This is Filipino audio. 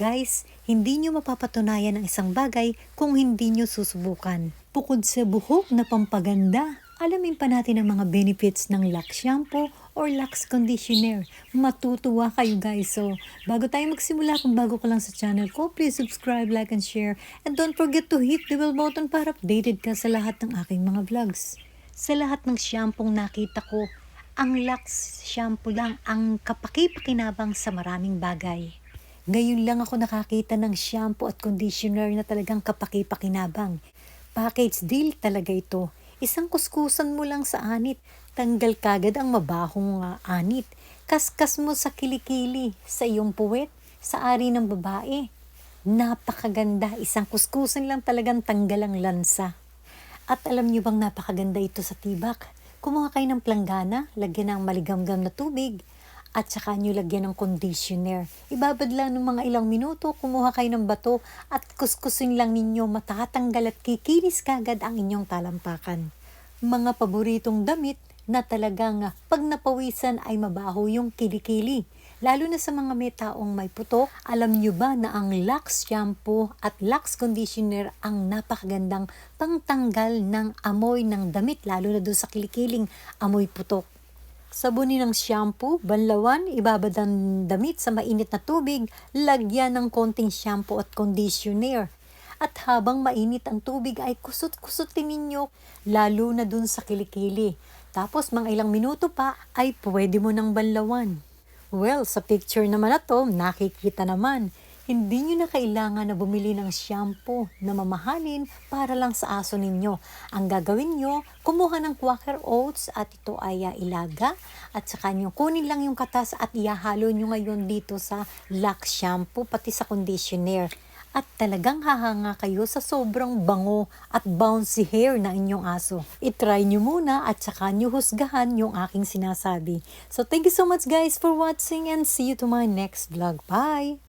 guys, hindi nyo mapapatunayan ang isang bagay kung hindi nyo susubukan. Bukod sa buhok na pampaganda, alamin pa natin ang mga benefits ng Lux Shampoo or Lux Conditioner. Matutuwa kayo guys. So, bago tayo magsimula, kung bago ka lang sa channel ko, please subscribe, like, and share. And don't forget to hit the bell button para updated ka sa lahat ng aking mga vlogs. Sa lahat ng shampoo nakita ko, ang Lux shampoo lang ang kapaki-pakinabang sa maraming bagay. Ngayon lang ako nakakita ng shampoo at conditioner na talagang kapaki-pakinabang. Package deal talaga ito. Isang kuskusan mo lang sa anit, tanggal kagad ang mabahong ah, anit. Kaskas mo sa kilikili, sa iyong puwet, sa ari ng babae. Napakaganda, isang kuskusan lang talagang tanggal ang lansa. At alam niyo bang napakaganda ito sa tibak? Kumuha kayo ng planggana, lagyan ng maligamgam na tubig, at saka nyo lagyan ng conditioner. Ibabad lang ng mga ilang minuto, kumuha kayo ng bato at kuskusin lang ninyo matatanggal at kikinis kagad ang inyong talampakan. Mga paboritong damit na talagang pag napawisan ay mabaho yung kilikili. Lalo na sa mga may taong may putok, alam nyo ba na ang Lux Shampoo at Lux Conditioner ang napakagandang pangtanggal ng amoy ng damit, lalo na doon sa kilikiling amoy putok. Sabunin ng shampoo, banlawan, ibabad ang damit sa mainit na tubig, lagyan ng konting shampoo at conditioner. At habang mainit ang tubig ay kusot-kusotin ninyo, lalo na dun sa kilikili. Tapos mga ilang minuto pa ay pwede mo ng banlawan. Well, sa picture naman na to, nakikita naman. Hindi nyo na kailangan na bumili ng shampoo na mamahalin para lang sa aso ninyo. Ang gagawin nyo, kumuha ng Quaker Oats at ito ay ah, ilaga at saka nyo kunin lang yung katas at ihahalo nyo ngayon dito sa Lux Shampoo pati sa conditioner. At talagang hahanga kayo sa sobrang bango at bouncy hair ng inyong aso. I-try nyo muna at saka nyo husgahan yung aking sinasabi. So thank you so much guys for watching and see you to my next vlog. Bye!